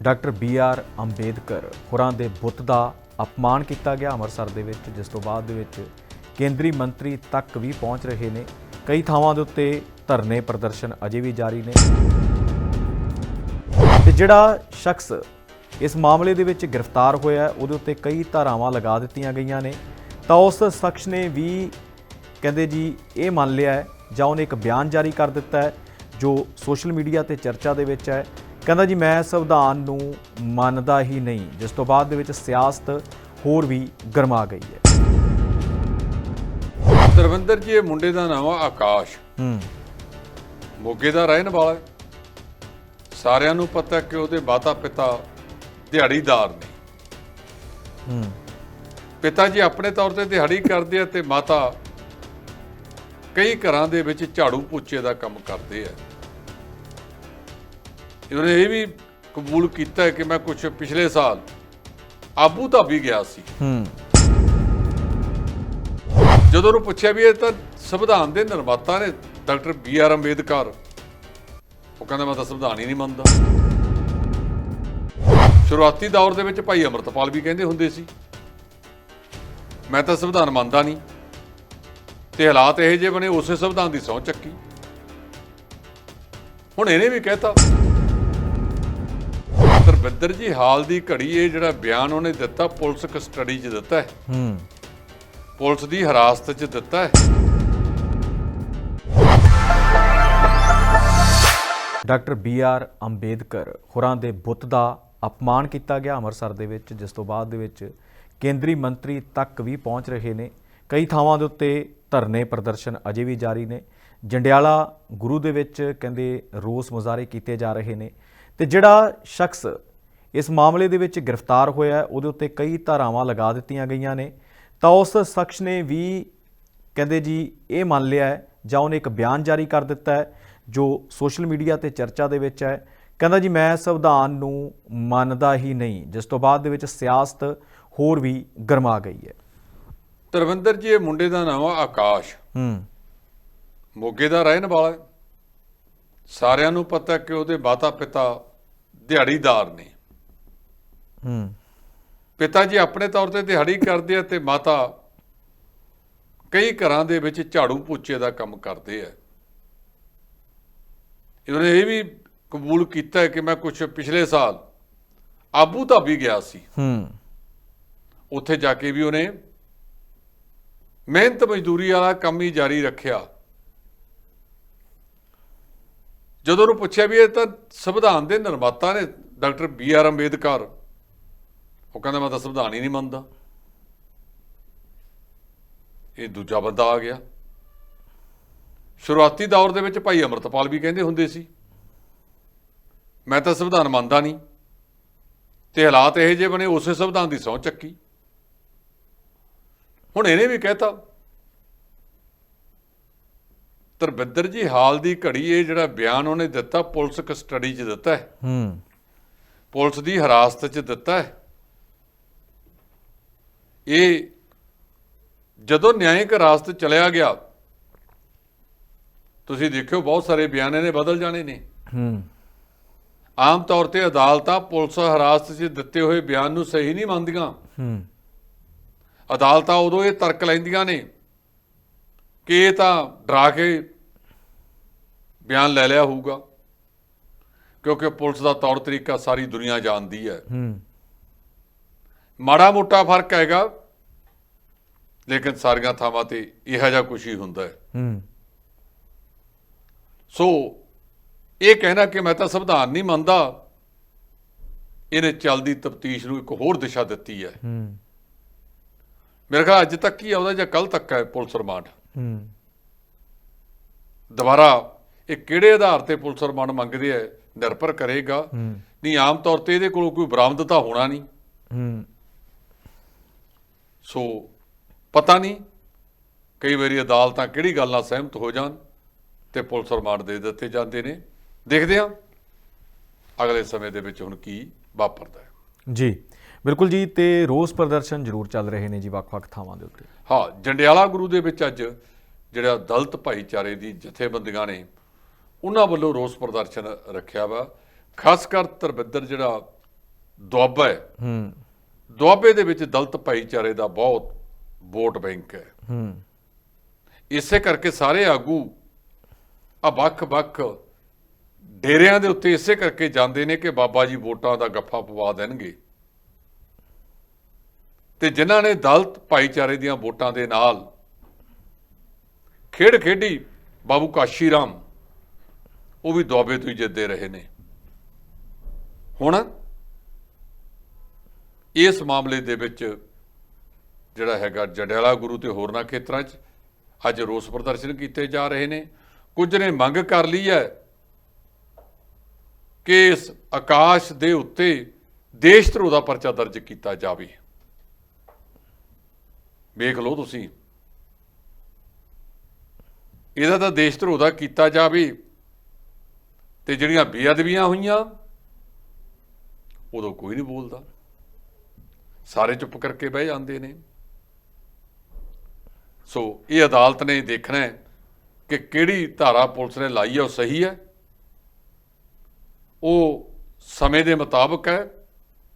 Doctor B R Ambedkar ਹੋਰਾਂ ਦੇ ਬੁੱਤ ਦਾ ਅਪਮਾਨ ਕੀਤਾ ਗਿਆ ਅੰਮ੍ਰਿਤਸਰ ਦੇ ਵਿੱਚ, ਜਿਸ ਤੋਂ ਬਾਅਦ ਦੇ ਵਿੱਚ ਕੇਂਦਰੀ ਮੰਤਰੀ ਤੱਕ ਵੀ ਪਹੁੰਚ ਰਹੇ ਨੇ। ਕਈ ਥਾਵਾਂ ਦੇ ਉੱਤੇ ਧਰਨੇ ਪ੍ਰਦਰਸ਼ਨ ਅਜੇ ਵੀ ਜਾਰੀ ਨੇ। ਤੇ ਜਿਹੜਾ ਸ਼ਖਸ ਇਸ ਮਾਮਲੇ ਦੇ ਵਿੱਚ ਗ੍ਰਿਫਤਾਰ ਹੋਇਆ, ਉਹਦੇ ਉੱਤੇ ਕਈ ਧਾਰਾਵਾਂ ਲਗਾ ਦਿੱਤੀਆਂ ਗਈਆਂ ਨੇ। ਤਾਂ ਉਸ ਸ਼ਖਸ ਨੇ ਵੀ ਕਹਿੰਦੇ ਜੀ, ਇਹ ਮੰਨ ਲਿਆ ਹੈ ਜਾਂ ਉਹਨੇ ਇੱਕ ਬਿਆਨ ਜਾਰੀ ਕਰ ਦਿੱਤਾ ਹੈ, ਜੋ ਸੋਸ਼ਲ ਮੀਡੀਆ ਤੇ ਚਰਚਾ ਦੇ ਵਿੱਚ ਹੈ। ਕਹਿੰਦਾ ਜੀ ਮੈਂ ਸੰਵਿਧਾਨ ਨੂੰ ਮੰਨਦਾ ਹੀ ਨਹੀਂ। ਜਿਸ ਤੋਂ ਬਾਅਦ ਦੇ ਵਿੱਚ ਸਿਆਸਤ ਹੋਰ ਵੀ ਗਰਮਾ ਗਈ ਹੈ। ਤਰਵਿੰਦਰ ਜੀ ਇਹ ਮੁੰਡੇ ਦਾ ਨਾਮ ਆ ਆਕਾਸ਼। ਹੂੰ। ਮੋਗੇ ਦਾ ਰਹਿਣ ਵਾਲਾ। ਸਾਰਿਆਂ ਨੂੰ ਪਤਾ ਕਿ ਉਹਦੇ ਮਾਤਾ ਪਿਤਾ ਦਿਹਾੜੀਦਾਰ ਨੇ। ਹੂੰ। ਪਿਤਾ ਜੀ ਆਪਣੇ ਤੌਰ ਤੇ ਦਿਹਾੜੀ ਕਰਦੇ ਆ ਤੇ ਮਾਤਾ ਕਈ ਘਰਾਂ ਦੇ ਵਿੱਚ ਝਾੜੂ ਪੋਚੇ ਦਾ ਕੰਮ ਕਰਦੇ ਆ। ਉਹਨੇ ਇਹ ਵੀ ਕਬੂਲ ਕੀਤਾ ਹੈ ਕਿ ਮੈਂ ਕੁਝ ਪਿਛਲੇ ਸਾਲ ਆਬੂ ਧਾਬੀ ਗਿਆ ਸੀ। ਹੂੰ। ਜਦੋਂ ਉਹਨੂੰ ਪੁੱਛਿਆ ਵੀ ਇਹ ਤਾਂ ਸੰਵਿਧਾਨ ਦੇ ਨਿਰਮਾਤਾ ਨੇ ਡਾਕਟਰ ਬੀ ਆਰ ਅੰਬੇਦਕਰ। ਉਹ ਕਹਿੰਦਾ ਮੈਂ ਤਾਂ ਸੰਵਿਧਾਨ ਹੀ ਨਹੀਂ ਮੰਨਦਾ। ਸ਼ੁਰੂਆਤੀ ਦੌਰ ਦੇ ਵਿੱਚ ਭਾਈ ਅਮਰਤਪਾਲ ਵੀ ਕਹਿੰਦੇ ਹੁੰਦੇ ਸੀ ਮੈਂ ਤਾਂ ਸੰਵਿਧਾਨ ਮੰਨਦਾ ਨਹੀਂ। ਤੇ ਹਾਲਾਤ ਇਹ ਜਿਹੇ ਬਣੇ ਉਸੇ ਸੰਵਿਧਾਨ ਦੀ ਸਹੁੰ ਚੱਕੀ। ਹੁਣ ਇਹਨੇ ਵੀ ਕਹਿਤਾ ਤਰਵਿੰਦਰ ਜੀ ਹਾਲ ਦੀ ਘੜੀ ਇਹ ਜਿਹੜਾ ਬਿਆਨ ਉਹਨੇ ਦਿੱਤਾ ਪੁਲਿਸ ਕਸਟਡੀ 'ਚ ਦਿੱਤਾ ਹੈ। ਹੂੰ। ਪੁਲਿਸ ਦੀ ਹਿਰਾਸਤ 'ਚ ਦਿੱਤਾ ਹੈ। ਡਾਕਟਰ ਬੀ ਆਰ ਅੰਬੇਦਕਰ ਹੋਰਾਂ ਦੇ ਬੁੱਤ ਦਾ ਅਪਮਾਨ ਕੀਤਾ ਗਿਆ ਅੰਮ੍ਰਿਤਸਰ ਦੇ ਵਿੱਚ ਜਿਸ ਤੋਂ ਬਾਅਦ ਦੇ ਵਿੱਚ ਕੇਂਦਰੀ ਮੰਤਰੀ ਤੱਕ ਵੀ ਪਹੁੰਚ ਰਹੇ ਨੇ। ਕਈ ਥਾਵਾਂ ਦੇ ਉੱਤੇ ਧਰਨੇ ਪ੍ਰਦਰਸ਼ਨ ਅਜੇ ਵੀ ਜਾਰੀ ਨੇ। ਜੰਡਿਆਲਾ ਗੁਰੂ ਦੇ ਵਿੱਚ ਕਹਿੰਦੇ ਰੋਸ ਮੁਜ਼ਾਹਰੇ ਕੀਤੇ ਜਾ ਰਹੇ ਨੇ। ਤੇ ਜਿਹੜਾ ਸ਼ਖਸ ਇਸ ਮਾਮਲੇ ਦੇ ਵਿੱਚ ਗ੍ਰਿਫਤਾਰ ਹੋਇਆ ਉਹਦੇ ਉੱਤੇ ਕਈ ਧਾਰਾਵਾਂ ਲਗਾ ਦਿੱਤੀਆਂ ਗਈਆਂ ਨੇ। ਤਾਂ ਉਸ ਸ਼ਖਸ ਨੇ ਵੀ ਕਹਿੰਦੇ ਜੀ ਇਹ ਮੰਨ ਲਿਆ ਹੈ ਜਾਂ ਉਹਨੇ ਇੱਕ ਬਿਆਨ ਜਾਰੀ ਕਰ ਦਿੱਤਾ ਹੈ ਜੋ ਸੋਸ਼ਲ ਮੀਡੀਆ ਤੇ ਚਰਚਾ ਦੇ ਵਿੱਚ ਹੈ। ਕਹਿੰਦਾ ਜੀ ਮੈਂ ਸੰਵਿਧਾਨ ਨੂੰ ਮੰਨਦਾ ਹੀ ਨਹੀਂ ਜਿਸ ਤੋਂ ਬਾਅਦ ਦੇ ਵਿੱਚ ਸਿਆਸਤ ਹੋਰ ਵੀ ਗਰਮਾ ਗਈ ਹੈ। ਤਰਵਿੰਦਰ ਜੀ ਇਹ ਮੁੰਡੇ ਦਾ ਨਾਮ ਆ ਆਕਾਸ਼। ਹੂੰ। ਮੋਗੇ ਦਾ ਰਹਿਣ ਵਾਲਾ। ਸਾਰਿਆਂ ਨੂੰ ਪਤਾ ਕਿ ਉਹਦੇ ਮਾਤਾ ਪਿਤਾ ਦਿਹਾੜੀਦਾਰ ਨੇ। ਹੂੰ। ਪਿਤਾ ਜੀ ਆਪਣੇ ਤੌਰ ਤੇ ਦਿਹਾੜੀ ਕਰਦੇ ਆ ਤੇ ਮਾਤਾ ਕਈ ਘਰਾਂ ਦੇ ਵਿੱਚ ਝਾੜੂ ਪੋਚੇ ਦਾ ਕੰਮ ਕਰਦੇ ਆ। ਉਹਨੇ ਇਹ ਵੀ ਕਬੂਲ ਕੀਤਾ ਕਿ ਮੈਂ ਕੁਝ ਪਿਛਲੇ ਸਾਲ ਆਬੂ ਧਾਬੀ ਗਿਆ ਸੀ। ਹੂੰ। ਉੱਥੇ ਜਾ ਕੇ ਵੀ ਉਹਨੇ ਮਿਹਨਤ ਮਜ਼ਦੂਰੀ ਵਾਲਾ ਕੰਮ ਹੀ ਜਾਰੀ ਰੱਖਿਆ। ਜਦੋਂ ਉਹਨੂੰ ਪੁੱਛਿਆ ਵੀ ਇਹ ਤਾਂ ਸੰਵਿਧਾਨ ਦੇ ਨਿਰਮਾਤਾ ਨੇ, ਡਾਕਟਰ ਬੀ ਆਰ ਅੰਬੇਦਕਰ। ਉਹ ਕਹਿੰਦਾ, ਮੈਂ ਤਾਂ ਸੰਵਿਧਾਨ ਹੀ ਨਹੀਂ ਮੰਨਦਾ। ਇਹ ਦੂਜਾ ਬੰਦਾ ਆ ਗਿਆ। ਸ਼ੁਰੂਆਤੀ ਦੌਰ ਦੇ ਵਿੱਚ ਭਾਈ ਅਮਰਤਪਾਲ ਵੀ ਕਹਿੰਦੇ ਹੁੰਦੇ ਸੀ, ਮੈਂ ਤਾਂ ਸੰਵਿਧਾਨ ਮੰਨਦਾ ਨਹੀਂ। ਤੇ ਹਾਲਾਤ ਇਹ ਜਿਹੇ ਬਣੇ, ਉਸੇ ਸੰਵਿਧਾਨ ਦੀ ਸਹੁੰ ਚੱਕੀ। ਹੁਣ ਇਹਨੇ ਵੀ ਕਹਿਤਾ ਤਰਵਿੰਦਰ ਜੀ ਹਾਲ ਦੀ ਘੜੀ ਇਹ ਜਿਹੜਾ ਬਿਆਨ ਉਹਨੇ ਦਿੱਤਾ ਪੁਲਿਸ ਕਸਟਡੀ 'ਚ ਦਿੱਤਾ ਹੈ। ਹੂੰ। ਪੁਲਿਸ ਦੀ ਹਿਰਾਸਤ 'ਚ ਦਿੱਤਾ ਹੈ। ਇਹ ਜਦੋਂ ਨਿਆਇਕ ਹਿਰਾਸਤ ਚਲਿਆ ਗਿਆ ਤੁਸੀਂ ਦੇਖਿਓ ਬਹੁਤ ਸਾਰੇ ਬਿਆਨ ਇਹਨੇ ਬਦਲ ਜਾਣੇ ਨੇ। ਹੂੰ। ਆਮ ਤੌਰ ਤੇ ਅਦਾਲਤਾਂ ਪੁਲਿਸ ਹਿਰਾਸਤ 'ਚ ਦਿੱਤੇ ਹੋਏ ਬਿਆਨ ਨੂੰ ਸਹੀ ਨਹੀਂ ਮੰਨਦੀਆਂ। ਹੂੰ। ਅਦਾਲਤਾਂ ਉਦੋਂ ਇਹ ਤਰਕ ਲੈਂਦੀਆਂ ਨੇ ਕਿ ਇਹ ਤਾਂ ਡਰਾ ਕੇ ਬਿਆਨ ਲੈ ਲਿਆ ਹੋਊਗਾ ਕਿਉਂਕਿ ਪੁਲਿਸ ਦਾ ਤੌਰ ਤਰੀਕਾ ਸਾਰੀ ਦੁਨੀਆ ਜਾਣਦੀ ਹੈ। ਹੂੰ। ਮਾੜਾ ਮੋਟਾ ਫ਼ਰਕ ਹੈਗਾ ਲੇਕਿਨ ਸਾਰੀਆਂ ਥਾਵਾਂ ਤੇ ਇਹੋ ਜਿਹਾ ਕੁਝ ਹੀ ਹੁੰਦਾ ਹੈ। ਹੂੰ। ਸੋ ਇਹ ਕਹਿਣਾ ਕਿ ਮੈਂ ਤਾਂ ਸੰਵਿਧਾਨ ਨਹੀਂ ਮੰਨਦਾ ਇਹਨੇ ਚਲਦੀ ਤਫਤੀਸ਼ ਨੂੰ ਇੱਕ ਹੋਰ ਦਿਸ਼ਾ ਦਿੱਤੀ ਹੈ। ਹੂੰ। ਮੇਰੇ ਖਿਆਲ ਅੱਜ ਤੱਕ ਹੀ ਆਉਂਦਾ ਜਾਂ ਕੱਲ ਤੱਕ ਹੈ ਪੁਲਿਸ ਰਿਮਾਂਡ? ਹੂੰ। ਦੁਬਾਰਾ ਇਹ ਕਿਹੜੇ ਆਧਾਰ ਤੇ ਪੁਲਿਸ ਰਿਮਾਂਡ ਮੰਗਦੇ ਆ ਨਿਰਭਰ ਕਰੇਗਾ। ਹੂੰ। ਨਹੀਂ ਆਮ ਤੌਰ ਤੇ ਇਹਦੇ ਕੋਲ ਕੋਈ ਬਰਾਮਦਤਾ ਹੋਣਾ ਨਹੀਂ। ਹੂੰ। ਸੋ ਪਤਾ ਨਹੀਂ। ਕਈ ਵਾਰੀ ਅਦਾਲਤਾਂ ਕਿਹੜੀ ਗੱਲ ਨਾਲ ਸਹਿਮਤ ਹੋ ਜਾਣ ਤੇ ਪੁਲਿਸ ਰਿਮਾਂਡ ਦੇ ਦਿੱਤੇ ਜਾਂਦੇ ਨੇ। ਦੇਖਦੇ ਹਾਂ ਅਗਲੇ ਸਮੇਂ ਦੇ ਵਿੱਚ ਹੁਣ ਕੀ ਵਾਪਰਦਾ ਹੈ। ਜੀ। ਬਿਲਕੁਲ ਜੀ ਤੇ ਰੋਸ ਪ੍ਰਦਰਸ਼ਨ ਜ਼ਰੂਰ ਚੱਲ ਰਹੇ ਨੇ ਜੀ ਵੱਖ-ਵੱਖ ਥਾਵਾਂ ਦੇ ਉੱਤੇ। ਹਾਂ ਜੰਡਿਆਲਾ ਗੁਰੂ ਦੇ ਵਿੱਚ ਅੱਜ ਜਿਹੜਾ ਦਲਿਤ ਭਾਈਚਾਰੇ ਦੀ ਜਥੇਬੰਦੀਆਂ ਨੇ ਉਹਨਾਂ ਵੱਲੋਂ ਰੋਸ ਪ੍ਰਦਰਸ਼ਨ ਰੱਖਿਆ ਵਾ। ਖਾਸ ਕਰ ਧਰਮਿੰਦਰ ਜਿਹੜਾ ਦੁਆਬਾ ਹੈ ਹੂੰ। ਦੁਆਬੇ ਦੇ ਵਿੱਚ ਦਲਿਤ ਭਾਈਚਾਰੇ ਦਾ ਬਹੁਤ ਵੋਟ ਬੈਂਕ ਹੈ। ਹੂੰ। ਇਸੇ ਕਰਕੇ ਸਾਰੇ ਆਗੂ ਆ ਵੱਖ-ਵੱਖ ਡੇਰਿਆਂ ਦੇ ਉੱਤੇ ਇਸੇ ਕਰਕੇ ਜਾਂਦੇ ਨੇ ਕਿ ਬਾਬਾ ਜੀ ਵੋਟਾਂ ਦਾ ਗੱਫਾ ਪਵਾ ਦੇਣਗੇ। ਤੇ ਜਿਨ੍ਹਾਂ ਨੇ ਦਲਤ ਭਾਈਚਾਰੇ ਦੀਆਂ ਵੋਟਾਂ ਦੇ ਨਾਲ ਖੇਡ ਖੇਡੀ, ਬਾਬੂ ਕਾਸ਼ੀ ਰਾਮ ਉਹ ਵੀ ਦੁਆਬੇ ਤੋਂ ਹੀ ਜਿੱਤਦੇ ਰਹੇ ਨੇ। ਹੁਣ ਇਸ ਮਾਮਲੇ ਦੇ ਵਿੱਚ ਜਿਹੜਾ ਹੈਗਾ ਜਡਿਆਲਾ ਗੁਰੂ ਤੇ ਹੋਰਨਾਂ ਖੇਤਰਾਂ 'ਚ ਅੱਜ ਰੋਸ ਪ੍ਰਦਰਸ਼ਨ ਕੀਤੇ ਜਾ ਰਹੇ ਨੇ। ਕੁਝ ਨੇ ਮੰਗ ਕਰ ਲਈ ਹੈ ਕਿ ਇਸ ਆਕਾਸ਼ ਦੇ ਉੱਤੇ ਦੇਸ਼ ਧਰੋ ਦਾ ਪਰਚਾ ਦਰਜ ਕੀਤਾ ਜਾਵੇ। ਵੇਖ ਲਓ ਤੁਸੀਂ। ਇਹਦਾ ਤਾਂ ਦੇਸ਼ ਧਰੋ ਦਾ ਕੀਤਾ ਜਾਵੇ। ਤੇ ਜਿਹੜੀਆਂ ਬੇਅਦਬੀਆਂ ਹੋਈਆਂ, ਉਦੋਂ ਕੋਈ ਨਹੀਂ ਬੋਲਦਾ। ਸਾਰੇ ਚੁੱਪ ਕਰਕੇ ਬਹਿ ਜਾਂਦੇ ਨੇ। ਸੋ ਇਹ ਅਦਾਲਤ ਨੇ ਦੇਖਣਾ ਹੈ ਕਿ ਕਿਹੜੀ ਧਾਰਾ ਪੁਲਿਸ ਨੇ ਲਾਈ ਹੈ ਉਹ ਸਹੀ ਹੈ। ਉਹ ਸਮੇਂ ਦੇ ਮੁਤਾਬਕ ਹੈ।